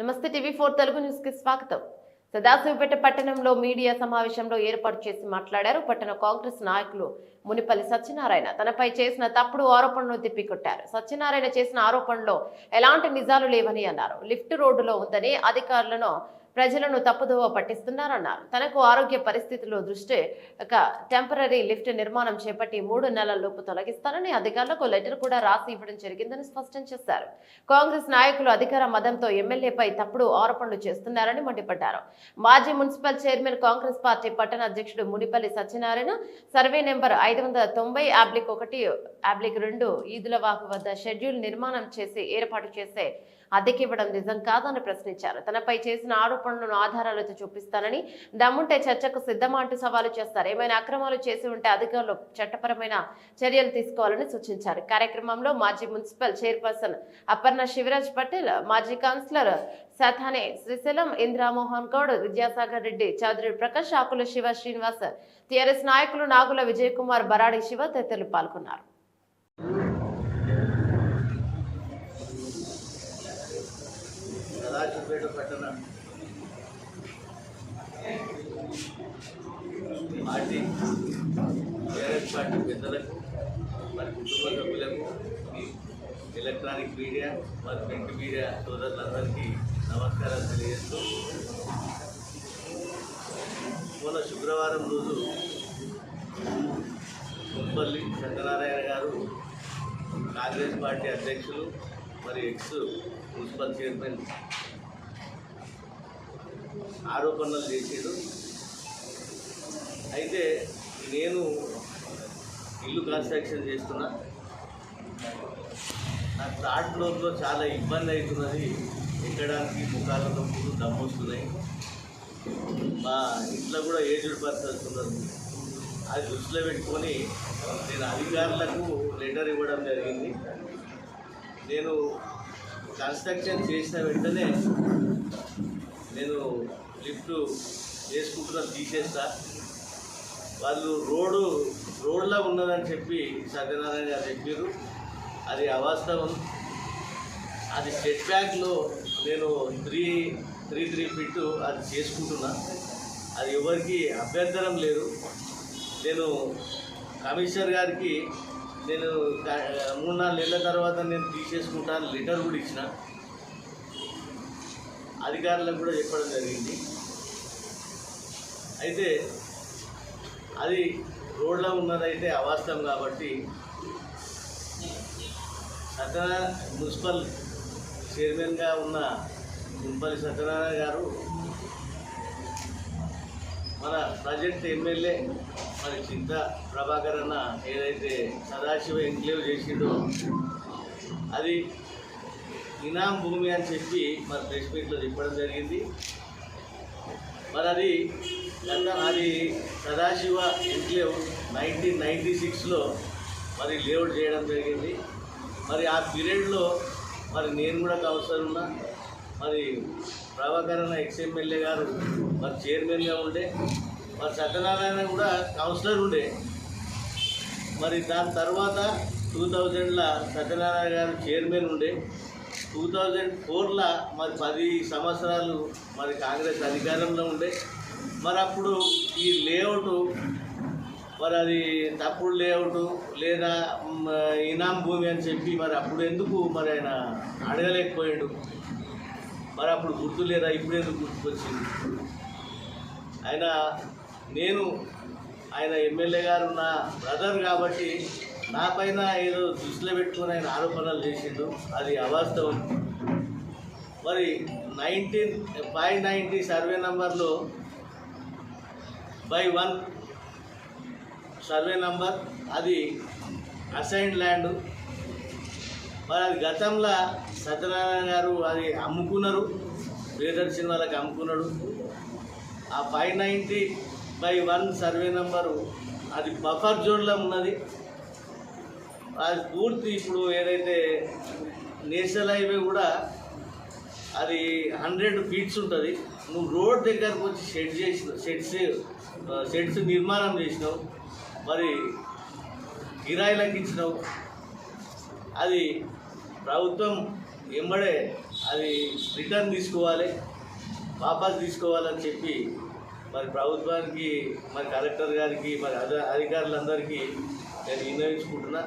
నమస్తే TV four Telugu న్యూస్కి స్వాగతం. సదాశివపేట పట్టణంలో మీడియా సమావేశంలో ఏర్పాటు చేసి మాట్లాడారు. పట్టణ కాంగ్రెస్ నాయకులు మునిపల్లి సత్యనారాయణ. తనపై చేసిన తప్పుడు ఆరోపణలను తిప్పికొట్టారు. సత్యనారాయణ చేసిన ఆరోపణలో ఎలాంటి నిజాలు లేవని అన్నారు. లిఫ్ట్ రోడ్డులో ఉందని అధికారులను ప్రజలను తప్పుదోవ పట్టిస్తున్నారన్నారు. తనకు ఆరోగ్య పరిస్థితులు దృష్టి ఒక టెంపరీ లిఫ్ట్ నిర్మాణం చేపట్టి మూడు నెలల లోపు తొలగిస్తానని అధికారులకు లెటర్ కూడా రాసి ఇవ్వడం జరిగిందని స్పష్టం చేశారు. కాంగ్రెస్ నాయకులు అధికార మదంతో ఎమ్మెల్యేపై తప్పుడు ఆరోపణలు చేస్తున్నారని మండిపడ్డారు. మాజీ మున్సిపల్ చైర్మన్ కాంగ్రెస్ పార్టీ పట్టణ అధ్యక్షుడు మునిపల్లి సత్యనారాయణ సర్వే నెంబర్ ఐదు వందల తొంభై ఆబ్లిక్ ఒకటి ఆబ్లిక్ రెండు ఈదులవాకు వద్ద షెడ్యూల్ నిర్మాణం చేసి ఏర్పాటు చేసే అద్దెకివ్వడం నిజం కాదని ప్రశ్నించారు. తనపై చేసిన ఆరోపణలను ఆధారాలతో చూపిస్తానని దమ్ముంటే చర్చకు సిద్ధమా అంటూ సవాలు చేస్తారు. ఏమైనా అక్రమాలు చేసి ఉంటే అధికారులు చట్టపరమైన చర్యలు తీసుకోవాలని సూచించారు. కార్యక్రమంలో మాజీ మున్సిపల్ చైర్పర్సన్ అపర్ణ శివరాజ్ పటేల్ మాజీ కౌన్సిలర్ సథానే శ్రీశైలం ఇంద్రామోహన్ గౌడ్ విద్యాసాగర్ రెడ్డి చౌదరి ప్రకాష్ ఆకుల శివ శ్రీనివాస్ టీఆర్ఎస్ నాయకులు నాగుల విజయ్ కుమార్ బరాడి శివ తదితరులు పాల్గొన్నారు సదాశివపేట పట్టణ పార్టీ టీఆర్ఎస్ పార్టీ పెద్దలకు మరి కుటుంబ సభ్యులకు ఎలక్ట్రానిక్ మీడియా మరి ప్రింట్ మీడియా సోదరులందరికీ నమస్కారాలు తెలియజేస్తూ మొన్న శుక్రవారం రోజు మున్పల్లి సత్యనారాయణ గారు కాంగ్రెస్ పార్టీ అధ్యక్షులు మరి ఎక్స్ మున్సిపల్ చైర్మన్ ఆరోపణలు చేశారు అయితే ఇల్లు కన్స్ట్రక్షన్ చేస్తున్నా. నాకు థర్డ్ ఫ్లోర్లో చాలా ఇబ్బంది అవుతున్నది. ఎక్కడానికి ముఖాల నొప్పులు దమ్మొస్తున్నాయి. మా ఇంట్లో కూడా ఏజ్డ్ పర్సన్స్ ఉన్నారు. అది దృష్టిలో పెట్టుకొని నేను అధికారులకు లెటర్ ఇవ్వడం జరిగింది. నేను కన్స్ట్రక్షన్ చేసిన వెంటనే నేను లిఫ్ట్ వేసుకుంటున్నా తీసేస్తా. వాళ్ళు రోడ్డు అని చెప్పి సత్యనారాయణ గారు చెప్పారు. అది అవాస్తవం. అది సెట్ బ్యాక్లో నేను త్రీ త్రీ త్రీ ఫిట్ అది చేసుకుంటున్నా. అది ఎవరికి అభ్యంతరం లేదు. నేను కమిషనర్ గారికి నేను మూడు నాలుగు నెలల తర్వాత నేను తీసేసుకుంటాను లెటర్ కూడా ఇచ్చిన. అధికారులకు కూడా చెప్పడం జరిగింది. అయితే అది రోడ్లో ఉన్నదైతే అవాస్తవం కాబట్టి సత్యనారాయణ మున్సిపల్ చైర్మన్గా ఉన్న మున్పల్లి సత్యనారాయణ గారు మన ప్రజెంట్ ఎమ్మెల్యే మరి చింత ప్రభాకర్ అన్న ఏదైతే సదాశివ ఎంక్లేవ్ చేసిండో అది ఇనాం భూమి అని చెప్పి మరి ప్రెస్ మీట్లో చెప్పడం జరిగింది. మరి అది గత అది సదాశివ ఎన్క్లేవ్ నైన్టీన్ నైంటీ సిక్స్లో మరి లేఅవుట్ చేయడం జరిగింది. మరి ఆ పీరియడ్లో మరి నేను కూడా కౌన్సిలర్ ఉన్నా. మరి ప్రభాకర్ అన్న గారు మరి చైర్మన్గా ఉండే. మరి సత్యనారాయణ కూడా కౌన్సిలర్ ఉండే. మరి దాని తర్వాత టూ థౌజండ్లో సత్యనారాయణ గారు చైర్మన్ ఉండే. టూ థౌజండ్ ఫోర్లో మరి పది సంవత్సరాలు మరి కాంగ్రెస్ అధికారంలో ఉండే. మరి అప్పుడు ఈ లేఅవుట్ మరి అది తప్పుడు లేఅవుట్ లేదా ఇనాం భూమి అని చెప్పి మరి అప్పుడు ఎందుకు మరి ఆయన అడగలేకపోయాడు? మరి అప్పుడు గుర్తు లేదా? ఇప్పుడు ఎందుకు గుర్తుకొచ్చింది? ఆయన నేను ఆయన ఎమ్మెల్యే గారు నా బ్రదర్ కాబట్టి నా పైన ఏదో దృష్టిలో పెట్టుకుని ఆయన ఆరోపణలు చేసిండు. అది అవాస్తవం. మరి నైన్టీన్ ఫైవ్ నైంటీ సర్వే నంబర్లో బై వన్ సర్వే నంబర్. అది అసైన్ ల్యాండ్. మరి అది గతంలో సత్యనారాయణ గారు అది అమ్ముకున్నారు. ప్రియదర్శిని వాళ్ళకి అమ్ముకున్నాడు. ఆ five ninety by one survey number అది బఫర్ జోన్లో ఉన్నది. అది పూర్తి ఇప్పుడు ఏదైతే నేషనల్ హైవే కూడా అది హండ్రెడ్ ఫీట్స్ ఉంటుంది. నువ్వు రోడ్ దగ్గరకు వచ్చి షెడ్ చేసిన షెడ్స్ షెడ్స్ నిర్మాణం చేసినావు. మరి కిరాయిలకు ఇచ్చినావు. అది ప్రభుత్వం ఎంబడే అది రిటర్న్ తీసుకోవాలి వాపస్ తీసుకోవాలని చెప్పి మరి ప్రభుత్వానికి మరి కలెక్టర్ గారికి మరి అధికారులందరికీ నేను వినియోగించుకుంటున్నా